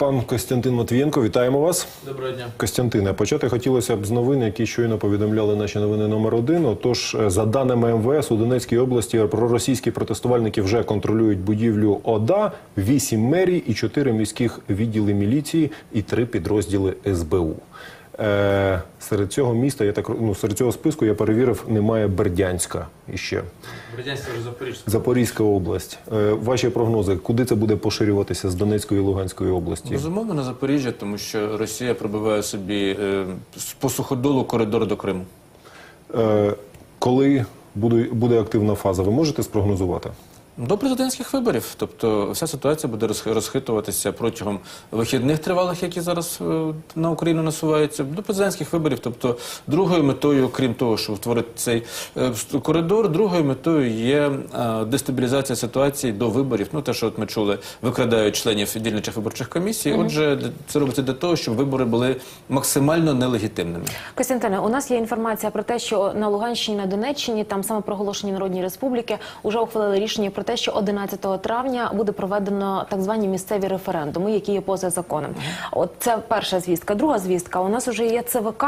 Пан Костянтин Матвієнко, вітаємо вас. Доброго дня. Костянтине, почати хотілося б з новин, які щойно повідомляли наші новини номер один. Отож, е, за даними МВС, у Донецькій області проросійські протестувальники вже контролюють будівлю ОДА, вісім мерій і чотири міських відділи міліції і три підрозділи СБУ. Е, серед цього міста, я так ну, серед цього списку я перевірив, немає Бердянська іще. Бердянське вже Запоріжжя. Запорізька область. Е, ваші прогнози, куди це буде поширюватися з Донецької і Луганської області? Безумовно, на Запоріжжя, тому що Росія пробиває собі е, по суходолу коридор до Криму. Е, коли буде, буде активна фаза, ви можете спрогнозувати? До президентських виборів, тобто вся ситуація буде розх- розхитуватися протягом вихідних тривалих, які зараз е, на Україну насуваються, до президентських виборів. Тобто, другою метою, крім того, що утворити цей е, коридор, другою метою є е, дестабілізація ситуації до виборів. Ну те, що от ми чули, викрадають членів дільничих виборчих комісій. Отже, це робиться для того, щоб вибори були максимально нелегітимними. Костянтине, у нас є інформація про те, що на Луганщині, на Донеччині, там саме проголошені народні республіки, вже ухвалили рішення про те, що 11 травня буде проведено так звані місцеві референдуми, які є поза законом. От це перша звістка. Друга звістка. У нас вже є ЦВК,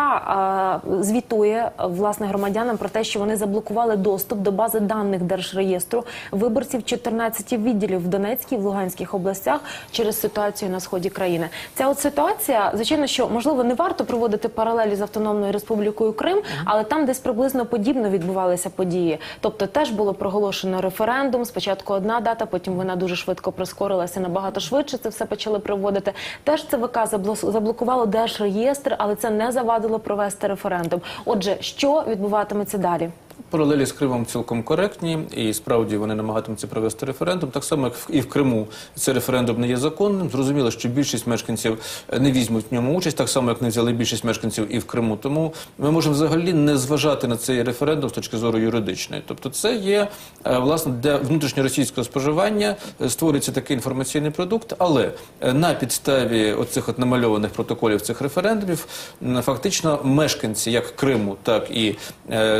звітує власне громадянам про те, що вони заблокували доступ до бази даних держреєстру виборців 14 відділів в Донецькій, в Луганських областях через ситуацію на сході країни. Ця от ситуація, звичайно, що можливо не варто проводити паралелі з Автономною Республікою Крим, але там десь приблизно подібно відбувалися події. Тобто теж було проголошено референдум. Спочатку одна дата, потім вона дуже швидко прискорилася набагато швидше. Це все почали проводити. Теж ЦВК забло- заблокувало держреєстр, але це не завадило провести референдум. Отже, що відбуватиметься далі? Паралелі з Кримом цілком коректні, і справді вони намагатимуться провести референдум. Так само, як і в Криму цей референдум не є законним. Зрозуміло, що більшість мешканців не візьмуть в ньому участь, так само як не взяли більшість мешканців і в Криму. Тому ми можемо взагалі не зважати на цей референдум з точки зору юридичної. Тобто, це є е, власне для внутрішньоросійського споживання е, створюється такий інформаційний продукт, але е, на підставі оцих от намальованих протоколів цих референдумів фактично мешканці як Криму, так і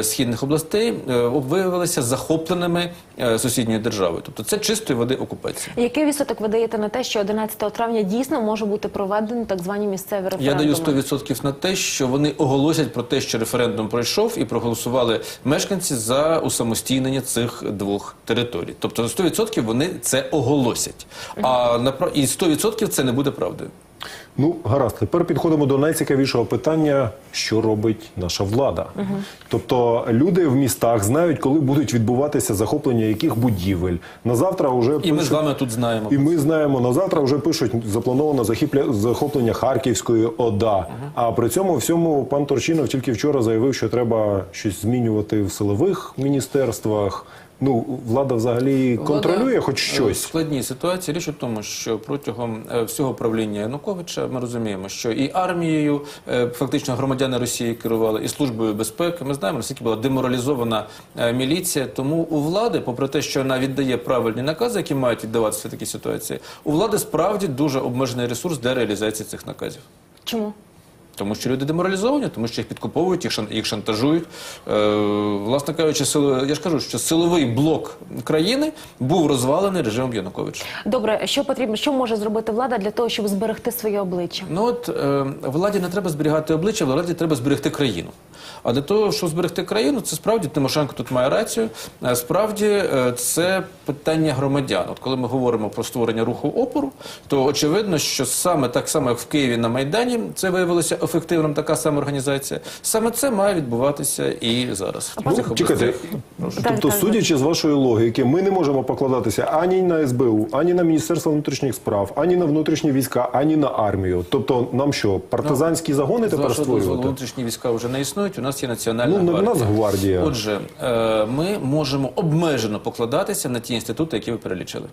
східних областей е, виявилися захопленими е, сусідньою державою. Тобто це чистої води окупація. Який відсоток ви даєте на те, що 11 травня дійсно може бути проведені так звані місцеві референдуми? Я даю 100% на те, що вони оголосять про те, що референдум пройшов, і проголосували мешканці за усамостійнення цих двох територій. Тобто 100% вони це оголосять. А і 100% це не буде правдою. Ну, гаразд. Тепер підходимо до найцікавішого питання: що робить наша влада? Тобто люди в містах знають, коли будуть відбуватися захоплення яких будівель. На завтра вже І ми з вами тут знаємо. І ми знаємо на завтра вже пишуть заплановано захипля- захоплення Харківської ОДА. А при цьому всьому пан Торчинов тільки вчора заявив, що треба щось змінювати в силових міністерствах. Ну, влада взагалі контролює Влада, хоч е, В щось. складній ситуації річ у тому, що протягом е, всього правління Януковича ми розуміємо, що і армією е, фактично громадяни Росії керували, і службою безпеки. Ми знаємо, наскільки була деморалізована е, міліція. Тому у влади, попри те, що вона віддає правильні накази, які мають віддаватися в такі ситуації, у влади справді дуже обмежений ресурс для реалізації цих наказів. Чому? Тому що люди деморалізовані, тому що їх підкуповують, їх, шан- їх шантажують. Е, власне кажучи, сили, я ж кажу, що силовий блок країни був розвалений режимом Януковича. Добре, що потрібно, що може зробити влада для того, щоб зберегти своє обличчя? Ну от е, владі не треба зберігати обличчя, владі треба зберегти країну. А для того, щоб зберегти країну, це справді Тимошенко тут має рацію. Е, Справді е, це питання громадян. От коли ми говоримо про створення руху опору, то очевидно, що саме так само, як в Києві на Майдані, це виявилося ефективним, така сама організація. Саме це має відбуватися і зараз. Ну, чекайте, тобто, судячи з вашої логіки, ми не можемо покладатися ані на СБУ, ані на Міністерство внутрішніх справ, ані на внутрішні війська, ані на армію. Тобто, нам що, партизанські загони тепер створювати? внутрішні війська вже не існують. У нас є національна Ну, гвардія. нас гвардія. Отже, е, ми можемо обмежено покладатися на ті інститути, які ви перелічили.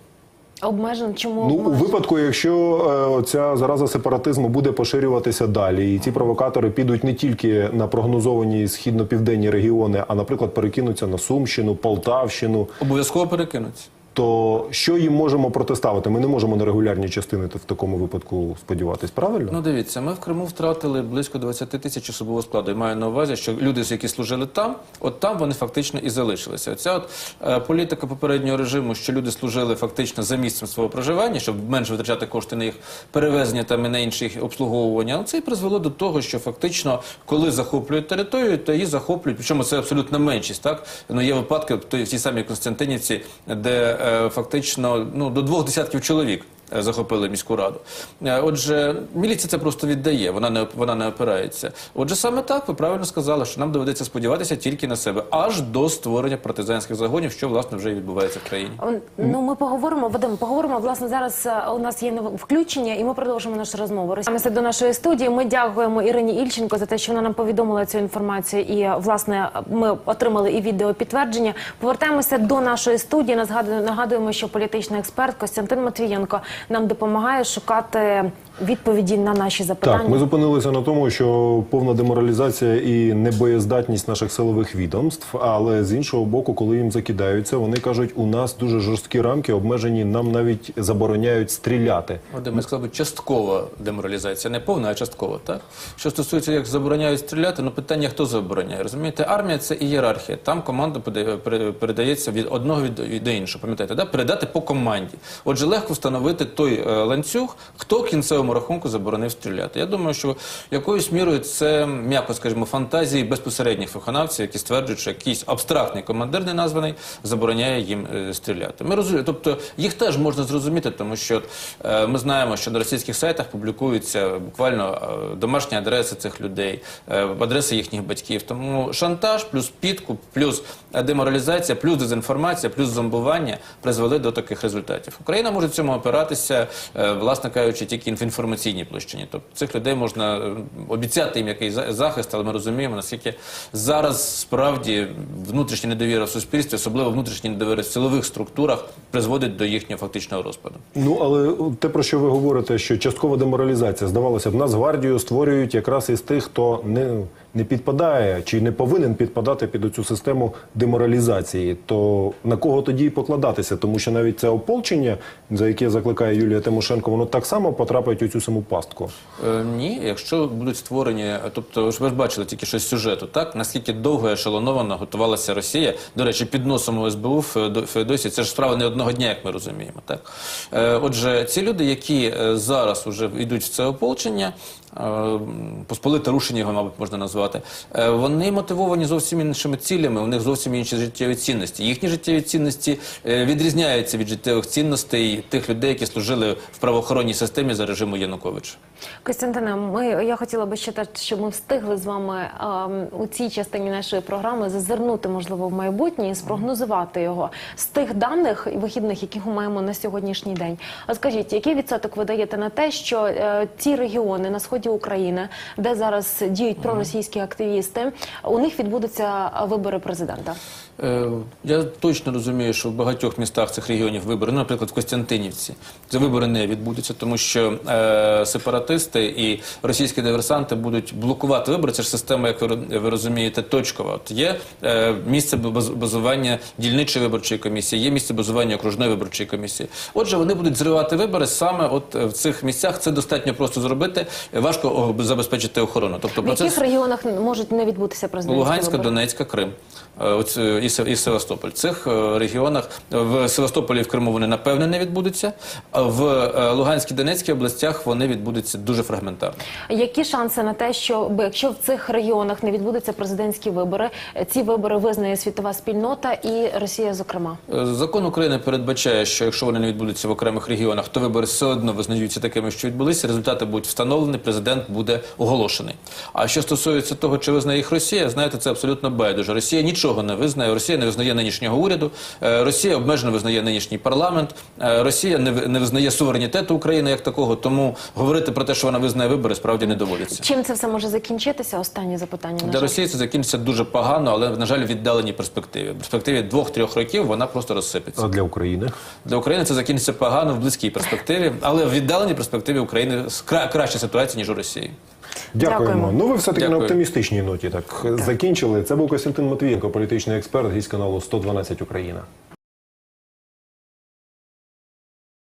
Обмежено чому Ну, у випадку, якщо е, ця зараза сепаратизму буде поширюватися далі, і ці провокатори підуть не тільки на прогнозовані східно-південні регіони, а, наприклад, перекинуться на Сумщину, Полтавщину. Обов'язково перекинуться. То що їм можемо протиставити? Ми не можемо на регулярні частини в такому випадку сподіватись, правильно? Ну дивіться, ми в Криму втратили близько 20 тисяч особового складу. І маю на увазі, що люди, які служили там, от там вони фактично і залишилися. Ця от е, політика попереднього режиму, що люди служили фактично за місцем свого проживання, щоб менше витрачати кошти на їх перевезення там і на інші обслуговування. Це і призвело до того, що фактично, коли захоплюють територію, то її захоплюють. Причому це абсолютна меншість. Так ну є випадки в тій самій Константинівці, де фактично ну до двох десятків чоловік. е, захопили міську раду. Е, Отже, міліція це просто віддає, вона не вона не опирається. Отже, саме так ви правильно сказали, що нам доведеться сподіватися тільки на себе, аж до створення партизанських загонів, що власне вже і відбувається в країні. Ну, ми поговоримо, Вадим, поговоримо. Власне, зараз е, у нас є включення, і ми продовжимо нашу розмову. Росімося до нашої студії. Ми дякуємо Ірині Ільченко за те, що вона нам повідомила цю інформацію. І е, власне ми отримали і відео підтвердження. Повертаємося до нашої студії. Нагадуємо, що політичний експерт Костянтин Матвієнко нам допомагає шукати відповіді на наші запитання. Так, ми зупинилися на тому, що повна деморалізація і небоєздатність наших силових відомств. Але з іншого боку, коли їм закидаються, вони кажуть, у нас дуже жорсткі рамки обмежені, нам навіть забороняють стріляти. Вадим, я сказав би часткова деморалізація, не повна, а часткова. Так що стосується, як забороняють стріляти, ну питання хто забороняє. Розумієте, армія це ієрархія. Там команда передається від одного від, від до іншого. Пам'ятаєте, да? передати по команді. Отже, легко встановити той е, ланцюг, хто кінцевому рахунку заборонив стріляти. Я думаю, що якоюсь мірою це м'яко, скажімо, фантазії безпосередніх виконавців, які стверджують, що якийсь абстрактний командир не названий забороняє їм е, стріляти. Ми розуміємо, тобто їх теж можна зрозуміти, тому що е, ми знаємо, що на російських сайтах публікуються буквально домашні адреси цих людей, адреси їхніх батьків. Тому шантаж, плюс підкуп, плюс деморалізація, плюс дезінформація, плюс зомбування призвели до таких результатів. Україна може цьому опиратися, е, власне кажучи, тільки в інформаційній площині. Тобто цих людей можна е, обіцяти їм якийсь за- захист, але ми розуміємо, наскільки зараз справді внутрішня недовіра в суспільстві, особливо внутрішня недовіра в силових структурах, призводить до їхнього фактичного розпаду. Ну але те, про що ви говорите, що часткова деморалізація, здавалося б, Нацгвардію створюють якраз із тих, хто не, не підпадає чи не повинен підпадати під цю систему деморалізації. То на кого тоді покладатися? Тому що навіть це ополчення, за яке закликає Юлія Тимошенко, воно так само потрапить у цю саму пастку. Е, ні, якщо будуть створені, тобто ви ж бачили тільки що з сюжету, так наскільки довго ешелоновано готувалася Росія. До речі, під носом СБУ в Феодосії, це ж справа не одного дня, як ми розуміємо. Так е, отже, ці люди, які е, зараз уже йдуть в це ополчення. Е, Посполите рушення його, мабуть, можна назвати. е, Вони мотивовані зовсім іншими цілями. У них зовсім інші життєві цінності. Їхні життєві цінності е, відрізняються від життєвих цінностей тих людей, які служили в правоохоронній системі за режиму Януковича. Костянтине, ми я хотіла би ще так, щоб ми встигли з вами ем, у цій частині нашої програми зазирнути, можливо, в майбутнє і спрогнозувати його з тих даних вихідних, які ми маємо на сьогоднішній день. А скажіть, який відсоток ви даєте на те, що ті регіони на сході України, де зараз діють проросійські активісти, у них відбудуться вибори президента? Е, Я точно розумію, що в багатьох містах цих регіонів вибори, наприклад, в Костянтинівці, це вибори не відбудуться, тому що е, сепаратисти і російські диверсанти будуть блокувати вибори. Це ж система, як ви, розумієте, точкова. От є е, місце базування дільничої виборчої комісії, є місце базування окружної виборчої комісії. Отже, вони будуть зривати вибори саме от в цих місцях. Це достатньо просто зробити. Важко забезпечити охорону. Тобто В процес... яких регіонах можуть не відбутися президентські Луганська, вибори? Донецька, Крим. Е, е, і, Се- і Севастополь. В цих е, регіонах в Севастополі і в Криму вони напевне не відбудуться. В Луганській Донецькій областях вони відбудуться дуже фрагментарно. Які шанси на те, що якщо в цих регіонах не відбудуться президентські вибори, ці вибори визнає світова спільнота і Росія, зокрема? Закон України передбачає, що якщо вони не відбудуться в окремих регіонах, то вибори все одно визнаються такими, що відбулися. Результати будуть встановлені, президент буде оголошений. А що стосується того, чи визнає їх Росія, знаєте, це абсолютно байдуже. Росія нічого не визнає. Росія не визнає нинішнього уряду. е, Росія обмежено визнає нинішній парламент. е, Росія не визнає суверенітету України як такого. Тому говорити про те, що вона визнає вибори, справді не доводиться. Чим це все може закінчитися? Останнє запитання. на Для. Росії це закінчиться дуже погано, але на жаль, в віддаленій перспективі. В перспективі двох-трьох років вона просто розсипеться. А для України? Для України це закінчиться погано в близькій перспективі, але в віддаленій перспективі України кра- краща ситуація ніж у Росії. Дякуємо. Дякуємо. Ну ви все таки на оптимістичній ноті так закінчили. Це був Костянтин Матвієнко, політичний експерт гість каналу 112 Україна.